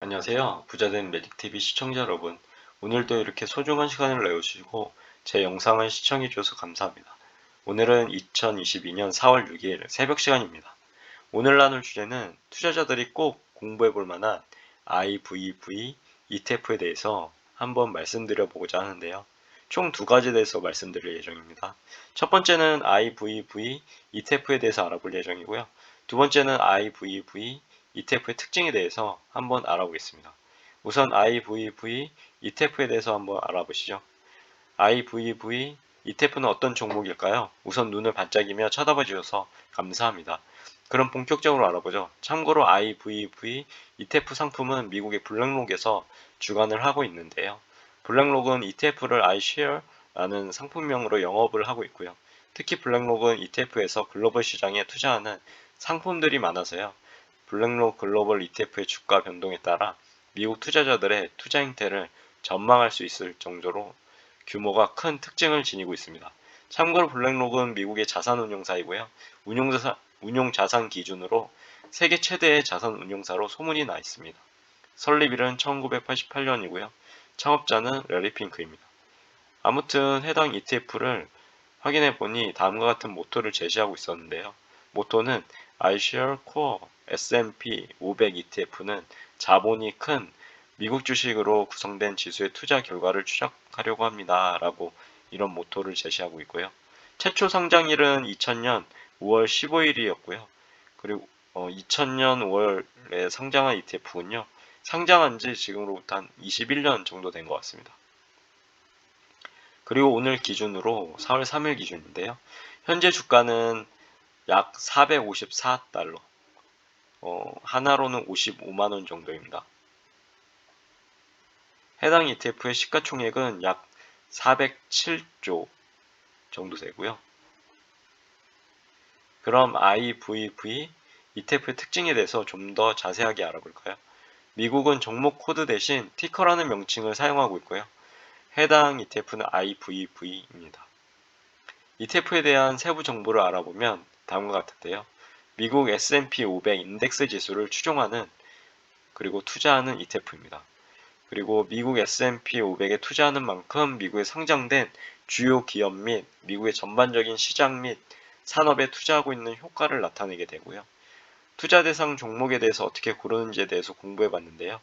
안녕하세요. 부자된 매직TV 시청자 여러분. 오늘도 이렇게 소중한 시간을 내어주시고 제 영상을 시청해 주셔서 감사합니다. 오늘은 2022년 4월 6일 새벽 시간입니다. 오늘 나눌 주제는 투자자들이 꼭 공부해 볼 만한 IVV ETF에 대해서 한번 말씀드려 보고자 하는데요. 총 두 가지에 대해서 말씀드릴 예정입니다. 첫 번째는 IVV ETF에 대해서 알아볼 예정이고요. 두 번째는 IVV ETF의 특징에 대해서 한번 알아보겠습니다. 우선 IVV ETF에 대해서 한번 알아보시죠. IVV ETF는 어떤 종목일까요? 우선 눈을 반짝이며 쳐다봐 주셔서 감사합니다. 그럼 본격적으로 알아보죠. 참고로 IVV ETF 상품은 미국의 블랙록에서 주관을 하고 있는데요. 블랙록은 ETF를 iShare라는 상품명으로 영업을 하고 있고요. 특히 블랙록은 ETF에서 글로벌 시장에 투자하는 상품들이 많아서요. 블랙록 글로벌 ETF의 주가 변동에 따라 미국 투자자들의 투자 행태를 전망할 수 있을 정도로 규모가 큰 특징을 지니고 있습니다. 참고로 블랙록은 미국의 자산 운용사이고요. 운용자, 운용자산 기준으로 세계 최대의 자산 운용사로 소문이 나 있습니다. 설립일은 1988년이고요. 창업자는 레리 핑크입니다. 아무튼 해당 ETF를 확인해 보니 다음과 같은 모토를 제시하고 있었는데요. 모토는 iShare Core S&P 500 ETF는 자본이 큰 미국 주식으로 구성된 지수의 투자 결과를 추적하려고 합니다. 라고 이런 모토를 제시하고 있고요. 최초 상장일은 2000년 5월 15일이었고요. 그리고 어, 2000년 5월에 상장한 ETF군요. 상장한 지 지금으로부터 한 21년 정도 된 것 같습니다. 그리고 오늘 기준으로 4월 3일 기준인데요. 현재 주가는 약 454달러, 어, 하나로는 55만원 정도입니다. 해당 ETF의 시가총액은 약 407조 정도 되고요. 그럼 IVV ETF의 특징에 대해서 좀 더 자세하게 알아볼까요? 미국은 종목 코드 대신 티커라는 명칭을 사용하고 있고요. 해당 ETF는 IVV입니다. ETF에 대한 세부 정보를 알아보면 다음과 같은데요. 미국 S&P 500 인덱스 지수를 추종하는 그리고 투자하는 ETF입니다. 그리고 미국 S&P 500에 투자하는 만큼 미국에 상장된 주요 기업 및 미국의 전반적인 시장 및 산업에 투자하고 있는 효과를 나타내게 되고요. 투자 대상 종목에 대해서 어떻게 고르는지에 대해서 공부해 봤는데요.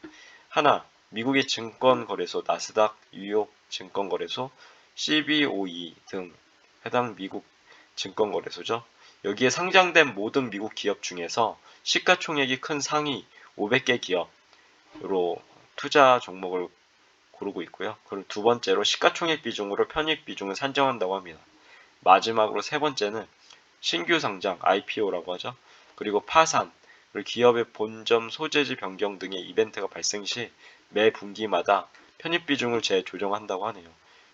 하나, 미국의 증권거래소 나스닥, 뉴욕 증권거래소, CBOE 등 해당 미국 증권거래소죠. 여기에 상장된 모든 미국 기업 중에서 시가총액이 큰 상위 500개 기업으로 투자 종목을 고르고 있고요. 그리고 두 번째로 시가총액 비중으로 편입 비중을 산정한다고 합니다. 마지막으로 세 번째는 신규 상장 IPO라고 하죠. 그리고 파산, 그리고 기업의 본점 소재지 변경 등의 이벤트가 발생 시 매 분기마다 편입 비중을 재조정한다고 하네요.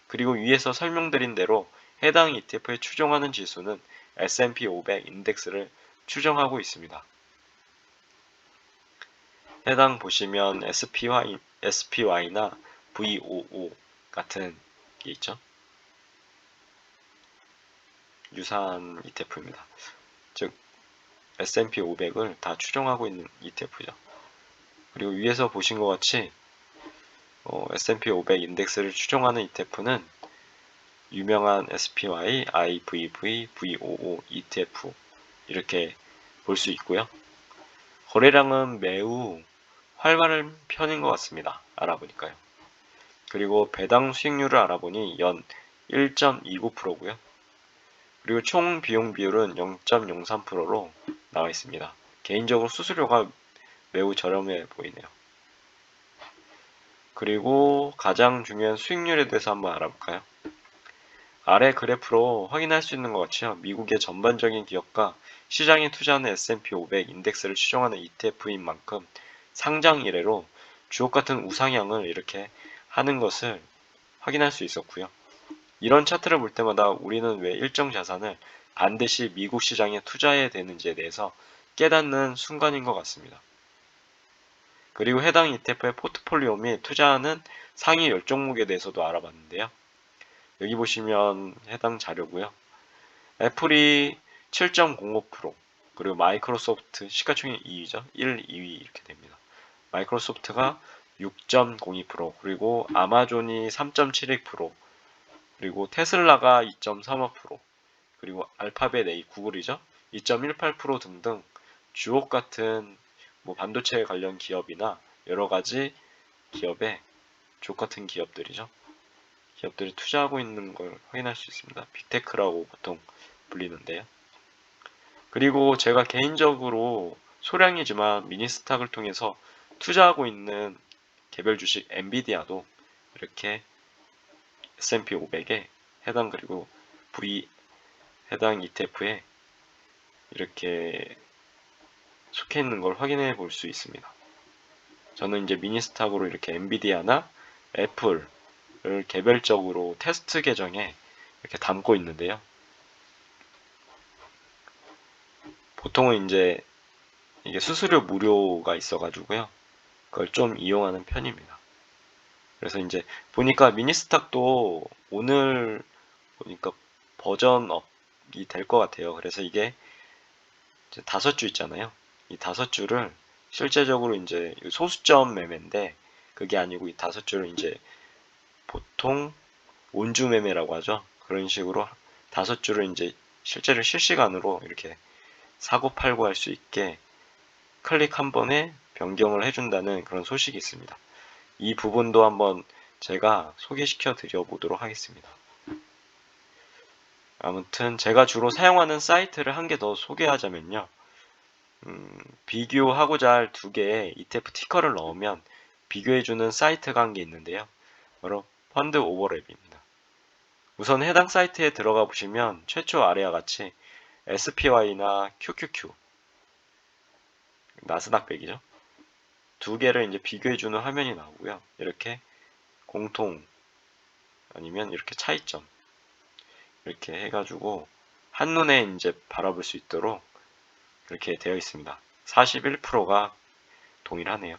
그리고 위에서 설명드린 대로 해당 ETF에 추종하는 지수는 S&P 500 인덱스를 추정하고 있습니다. 해당 보시면 SPY, SPY나 VOO 같은 게 있죠. 유사한 ETF입니다. 즉 S&P 500을 다 추정하고 있는 ETF죠. 그리고 위에서 보신 것 같이 어, S&P 500 인덱스를 추정하는 ETF는 유명한 SPY, IVV, VOO, ETF 이렇게 볼 수 있고요. 거래량은 매우 활발한 편인 것 같습니다. 알아보니까요. 그리고 배당 수익률을 알아보니 연 1.29%고요. 그리고 총 비용 비율은 0.03%로 나와 있습니다. 개인적으로 수수료가 매우 저렴해 보이네요. 그리고 가장 중요한 수익률에 대해서 한번 알아볼까요? 아래 그래프로 확인할 수 있는 것 같이요. 미국의 전반적인 기업과 시장에 투자하는 S&P 500 인덱스를 추정하는 ETF인 만큼 상장 이래로 주옥 같은 우상향을 이렇게 하는 것을 확인할 수 있었고요. 이런 차트를 볼 때마다 우리는 왜 일정 자산을 반드시 미국 시장에 투자해야 되는지에 대해서 깨닫는 순간인 것 같습니다. 그리고 해당 ETF의 포트폴리오 및 투자하는 상위 10종목에 대해서도 알아봤는데요. 여기 보시면 해당 자료고요. 애플이 7.05% 그리고 마이크로소프트 시가총액 2위죠. 1, 2위 이렇게 됩니다. 마이크로소프트가 6.02% 그리고 아마존이 3.72% 그리고 테슬라가 2.35% 그리고 알파벳 A 구글이죠 2.18% 등등 주옥 같은 뭐 반도체 관련 기업이나 여러 가지 기업에 족 같은 기업들이죠. 기업들이 투자하고 있는 걸 확인할 수 있습니다. 빅테크라고 보통 불리는데요. 그리고 제가 개인적으로 소량이지만 미니스탁을 통해서 투자하고 있는 개별 주식 엔비디아도 이렇게 S&P 500에 해당 그리고 V 해당 ETF에 이렇게 속해 있는 걸 확인해 볼 수 있습니다. 저는 이제 미니스탁으로 이렇게 엔비디아나 애플 을 개별적으로 테스트 계정에 이렇게 담고 있는데요. 보통은 이제 이게 수수료 무료가 있어가지고요. 그걸 좀 이용하는 편입니다. 그래서 이제 보니까 미니스탁도 오늘 보니까 버전업이 될 것 같아요. 그래서 이게 다섯 주 있잖아요. 이 다섯 주를 실제적으로 이제 소수점 매매인데 그게 아니고 이 다섯 주를 이제 보통 온주 매매라고 하죠. 그런 식으로 다섯 주를 이제 실제로 실시간으로 이렇게 사고 팔고 할 수 있게 클릭 한 번에 변경을 해준다는 그런 소식이 있습니다. 이 부분도 한번 제가 소개시켜 드려 보도록 하겠습니다. 아무튼 제가 주로 사용하는 사이트를 한 개 더 소개하자면요. 음, 비교하고자 할 두 개의 ETF 티커를 넣으면 비교해주는 사이트가 한 개 있는데요. 바로 펀드 오버랩입니다. 우선 해당 사이트에 들어가 보시면 최초 아래와 같이 SPY나 QQQ 나스닥 100이죠. 두 개를 이제 비교해주는 화면이 나오고요. 이렇게 공통 아니면 이렇게 차이점 이렇게 해가지고 한눈에 이제 바라볼 수 있도록 이렇게 되어 있습니다. 41%가 동일하네요.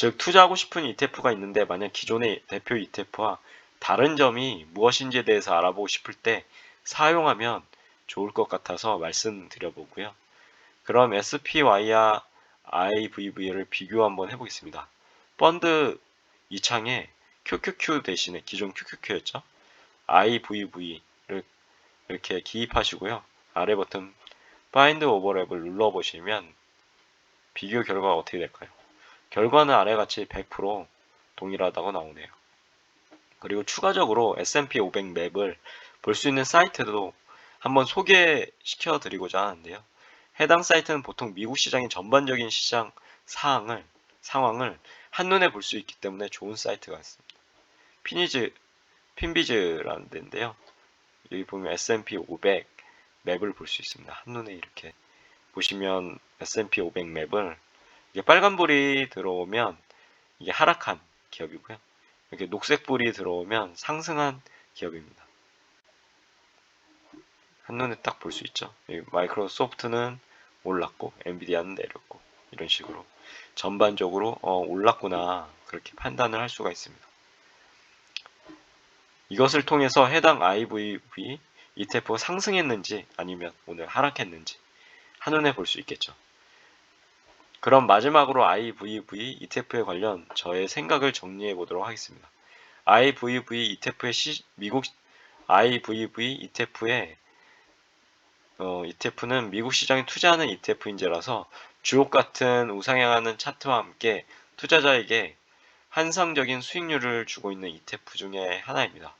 즉 투자하고 싶은 ETF가 있는데 만약 기존의 대표 ETF와 다른 점이 무엇인지에 대해서 알아보고 싶을 때 사용하면 좋을 것 같아서 말씀드려 보고요. 그럼 SPY와 IVV를 비교 한번 해보겠습니다. 펀드 이 창에 QQQ 대신에 기존 QQQ였죠. IVV를 이렇게 기입하시고요. 아래 버튼 Find Overlap을 눌러보시면 비교 결과가 어떻게 될까요? 결과는 아래같이 100% 동일하다고 나오네요. 그리고 추가적으로 S&P 500 맵을 볼 수 있는 사이트도 한번 소개시켜 드리고자 하는데요. 해당 사이트는 보통 미국 시장의 전반적인 시장 사항을, 상황을 한눈에 볼 수 있기 때문에 좋은 사이트가 있습니다. 피니즈, 핀비즈라는 데인데요. 여기 보면 S&P 500 맵을 볼 수 있습니다. 한눈에 이렇게 보시면 S&P 500 맵을 이게 빨간불이 들어오면 이게 하락한 기업이고요. 이렇게 녹색불이 들어오면 상승한 기업입니다. 한눈에 딱 볼 수 있죠. 마이크로소프트는 올랐고 엔비디아는 내렸고 이런 식으로 전반적으로 어, 올랐구나 그렇게 판단을 할 수가 있습니다. 이것을 통해서 해당 IVV ETF가 상승했는지 아니면 오늘 하락했는지 한눈에 볼 수 있겠죠. 그럼 마지막으로 IVV ETF에 관련 저의 생각을 정리해 보도록 하겠습니다. IVV ETF의 시, 미국 IVV ETF의 어, ETF는 미국 시장에 투자하는 ETF인지라서 주옥 같은 우상향하는 차트와 함께 투자자에게 환상적인 수익률을 주고 있는 ETF 중에 하나입니다.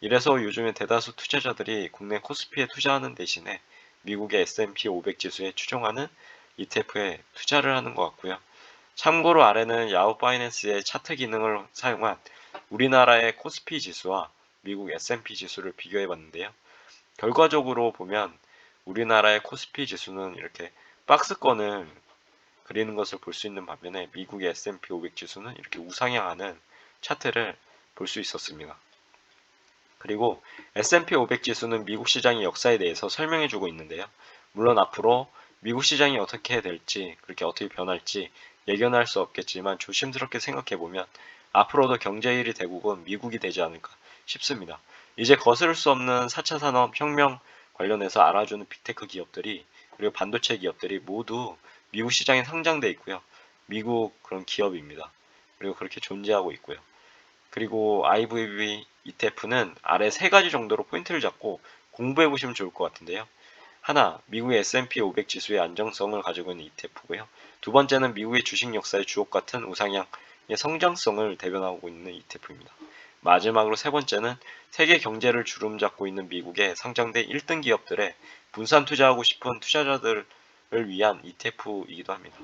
이래서 요즘에 대다수 투자자들이 국내 코스피에 투자하는 대신에 미국의 S&P 500 지수에 추종하는 ETF에 투자를 하는 것 같고요. 참고로 아래는 야후 파이낸스의 차트 기능을 사용한 우리나라의 코스피 지수와 미국 S&P 지수를 비교해 봤는데요. 결과적으로 보면 우리나라의 코스피 지수는 이렇게 박스권을 그리는 것을 볼 수 있는 반면에 미국의 S&P 500 지수는 이렇게 우상향하는 차트를 볼 수 있었습니다. 그리고 S&P 500 지수는 미국 시장의 역사에 대해서 설명해 주고 있는데요. 물론 앞으로 미국 시장이 어떻게 될지, 그렇게 어떻게 변할지 예견할 수 없겠지만 조심스럽게 생각해 보면 앞으로도 경제 1위 대국은 미국이 되지 않을까 싶습니다. 이제 거스를 수 없는 4차 산업 혁명 관련해서 알아주는 빅테크 기업들이 그리고 반도체 기업들이 모두 미국 시장에 상장돼 있고요. 미국 그런 기업입니다. 그리고 그렇게 존재하고 있고요. 그리고 IVV ETF는 아래 세 가지 정도로 포인트를 잡고 공부해 보시면 좋을 것 같은데요. 하나, 미국의 S&P 500 지수의 안정성을 가지고 있는 ETF고요. 두 번째는 미국의 주식 역사의 주옥 같은 우상향의 성장성을 대변하고 있는 ETF입니다. 마지막으로 세 번째는 세계 경제를 주름 잡고 있는 미국의 상장된 1등 기업들에 분산 투자하고 싶은 투자자들을 위한 ETF이기도 합니다.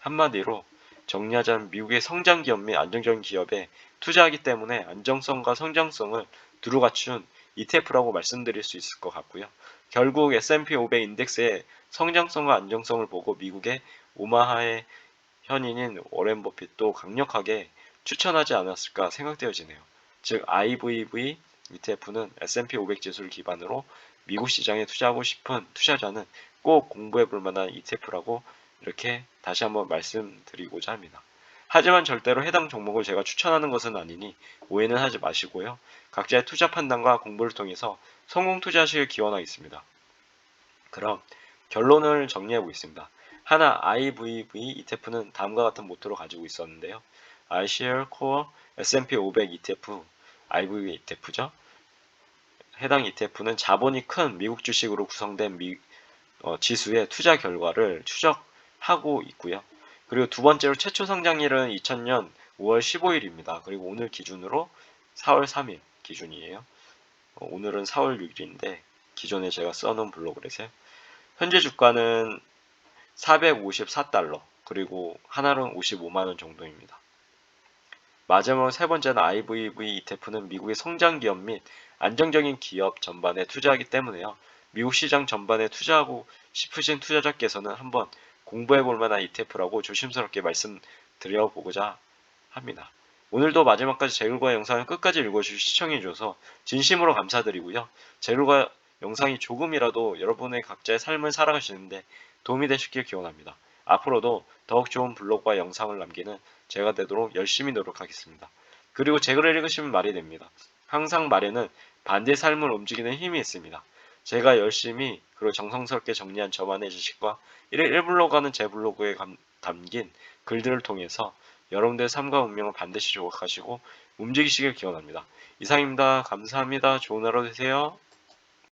한마디로 정리하자면 미국의 성장 기업 및 안정적인 기업에 투자하기 때문에 안정성과 성장성을 두루 갖춘 ETF라고 말씀드릴 수 있을 것 같고요. 결국 S&P 500 인덱스의 성장성과 안정성을 보고 미국의 오마하의 현인인 워렌 버핏도 강력하게 추천하지 않았을까 생각되어지네요. 즉 IVV ETF는 S&P 500 지수를 기반으로 미국 시장에 투자하고 싶은 투자자는 꼭 공부해 볼 만한 ETF라고 이렇게 다시 한번 말씀드리고자 합니다. 하지만 절대로 해당 종목을 제가 추천하는 것은 아니니 오해는 하지 마시고요. 각자의 투자 판단과 공부를 통해서 성공 투자하시길 기원하겠습니다. 그럼 결론을 정리해 보겠습니다. 하나 IVV ETF는 다음과 같은 모토를 가지고 있었는데요. iShare Core S&P 500 ETF IVV ETF죠. 해당 ETF는 자본이 큰 미국 주식으로 구성된 미, 어, 지수의 투자 결과를 추적하고 있고요. 그리고 두 번째로 최초 상장일은 2000년 5월 15일입니다. 그리고 오늘 기준으로 4월 3일 기준이에요. 어, 오늘은 4월 6일인데 기존에 제가 써놓은 블로그에서 현재 주가는 454달러 그리고 하나는 55만원 정도입니다. 마지막으로 세 번째는 IVV ETF는 미국의 성장 기업 및 안정적인 기업 전반에 투자하기 때문에요. 미국 시장 전반에 투자하고 싶으신 투자자께서는 한번 공부해 볼 만한 ETF라고 조심스럽게 말씀드려 보고자 합니다. 오늘도 마지막까지 제글과 영상을 끝까지 읽어주시 시청해 주셔서 진심으로 감사드리고요. 제글과 영상이 조금이라도 여러분의 각자의 삶을 살아가시는데 도움이 되시길 기원합니다. 앞으로도 더욱 좋은 블로그와 영상을 남기는 제가 되도록 열심히 노력하겠습니다. 그리고 제 글을 읽으시면 말이 됩니다. 항상 말에는 반대 삶을 움직이는 힘이 있습니다. 제가 열심히 그리고 정성스럽게 정리한 저만의 지식과 1블로그 하는 제 블로그에 담긴 글들을 통해서 여러분들의 삶과 운명을 반드시 조각하시고 움직이시길 기원합니다. 이상입니다. 감사합니다. 좋은 하루 되세요.